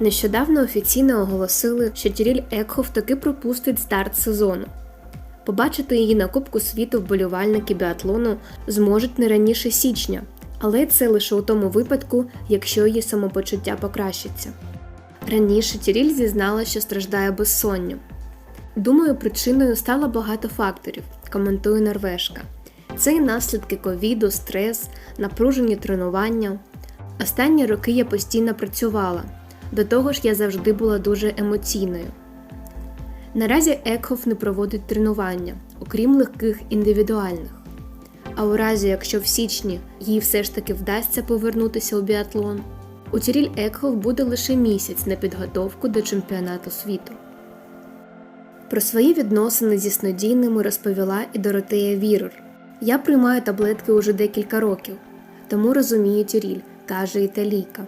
Нещодавно офіційно оголосили, що Тіріль Екхоф таки пропустить старт сезону. Побачити її на Кубку світу вболівальники біатлону зможуть не раніше січня, але це лише у тому випадку, якщо її самопочуття покращиться. Раніше Тіріль зізнала, що страждає безсонням. Думаю, причиною стало багато факторів, коментує Норвежка. Це і наслідки ковіду, стрес, напружені тренування. Останні роки я постійно працювала. До того ж, я завжди була дуже емоційною. Наразі Екхоф не проводить тренування, окрім легких індивідуальних. А у разі, якщо в січні їй все ж таки вдасться повернутися у біатлон, у Тіріль Екхоф буде лише місяць на підготовку до чемпіонату світу. Про свої відносини зі снодійними розповіла і Доротея Вірор. Я приймаю таблетки уже декілька років, тому розумію Тіріль, каже італійка.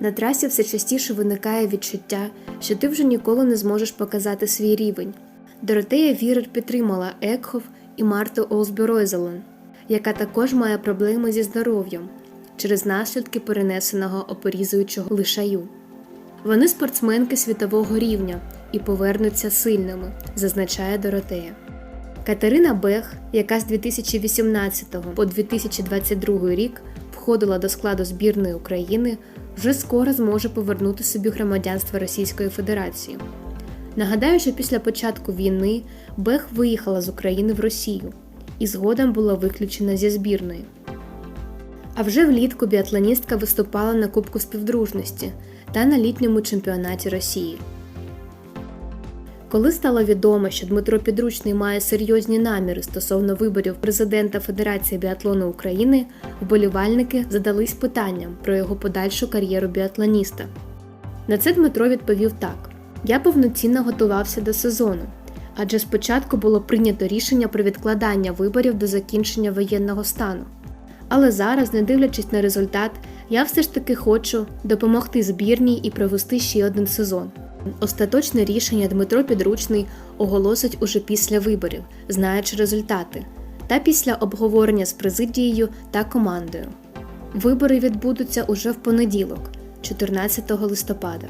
На трасі все частіше виникає відчуття, що ти вже ніколи не зможеш показати свій рівень. Доротея Вірер підтримала Екхоф і Марту Олсбюройзелен, яка також має проблеми зі здоров'ям через наслідки перенесеного опорізуючого лишаю. Вони спортсменки світового рівня і повернуться сильними, зазначає Доротея. Катерина Бех, яка з 2018 по 2022 рік входила до складу збірної України, вже скоро зможе повернути собі громадянство Російської Федерації. Нагадаю, що після початку війни Бех виїхала з України в Росію і згодом була виключена зі збірної. А вже влітку біатлоністка виступала на Кубку співдружності та на літньому чемпіонаті Росії. Коли стало відомо, що Дмитро Підручний має серйозні наміри стосовно виборів президента Федерації біатлону України, вболівальники задались питанням про його подальшу кар'єру біатлоніста. На це Дмитро відповів так: Я повноцінно готувався до сезону, адже спочатку було прийнято рішення про відкладання виборів до закінчення воєнного стану. Але зараз, не дивлячись на результат, я все ж таки хочу допомогти збірній і провести ще один сезон. Остаточне рішення Дмитро Підручний оголосить уже після виборів, знаючи результати, та після обговорення з президією та командою. Вибори відбудуться уже в понеділок, 14 листопада.